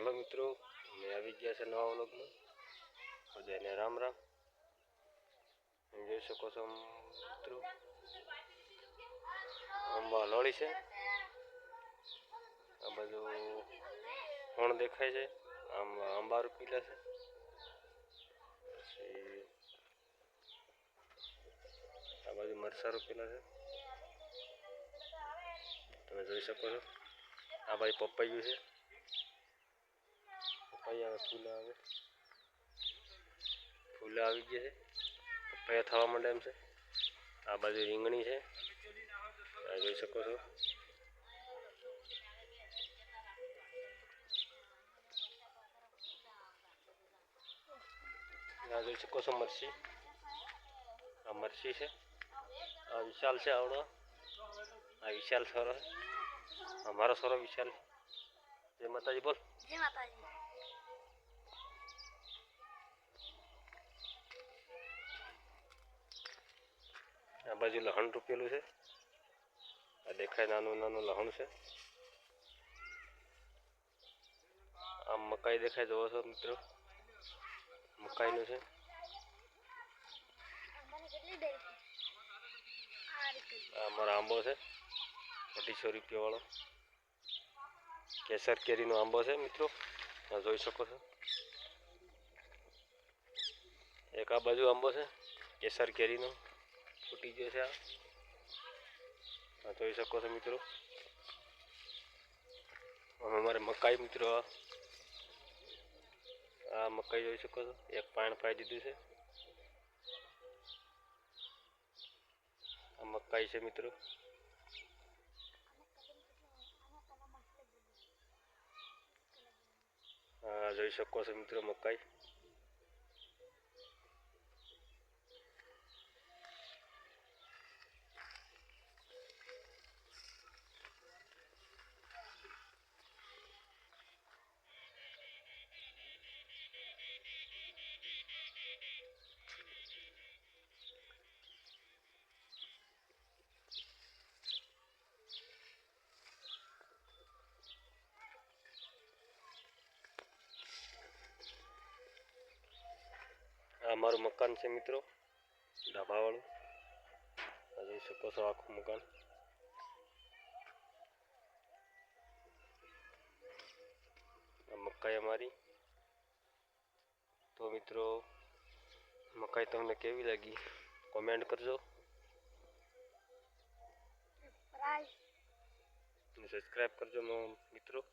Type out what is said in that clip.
hello મિત્રો મેં આવી ગયા છે નવા વ્લોગમાં બધાને રામ રામ જોઈ શકો છો મિત્રો અંબા લોળી છે આ બધું હોણ દેખાય છે આમ અંબારું પીલા છે પછી આ બાજુ મરસા રોપેલા છે તમે જોઈ શકો છો આ બાજુ પપૈયું છે આયા ફૂલા કે ફૂલ આવી ગયા છે પયા થવા માંડે એમ છે આ બાજુ રીંગણી છે રાજી શકો છો રાજી શકો છો મરસી મરસી છે વિશાલ છે આવડો આ વિશાલ છોરો અમારો છોરો વિશાલ જે માતાજી બોલ જે માતાજી आ बाजू लहन टूपेलू है आ ना लहन से आ मकाई देखाय जो सो मित्रों मकाई ना आंबो है सौ रुपये वालों केसर केरी ना आंबो है मित्रों जो सको एक आ बाजू आंबो है केसर केरी ना તૂટી ગયો આ જોઈ શકો છો મિત્રો અમારે મકાઈ મિત્રો આ મકાઈ જોઈ શકો છો એક પાણ ફાઈ દીધું છે આ મકાઈ છે મિત્રો જોઈ શકો છો મિત્રો મકાઈ अमरु मकान से मित्रों ढाबा वालों आज सको सौ आख मकान मकाई हमारी तो मित्रों मकाई तुमने तो केवी लगी कमेंट कर जो सब्सक्राइब कर जो मित्रों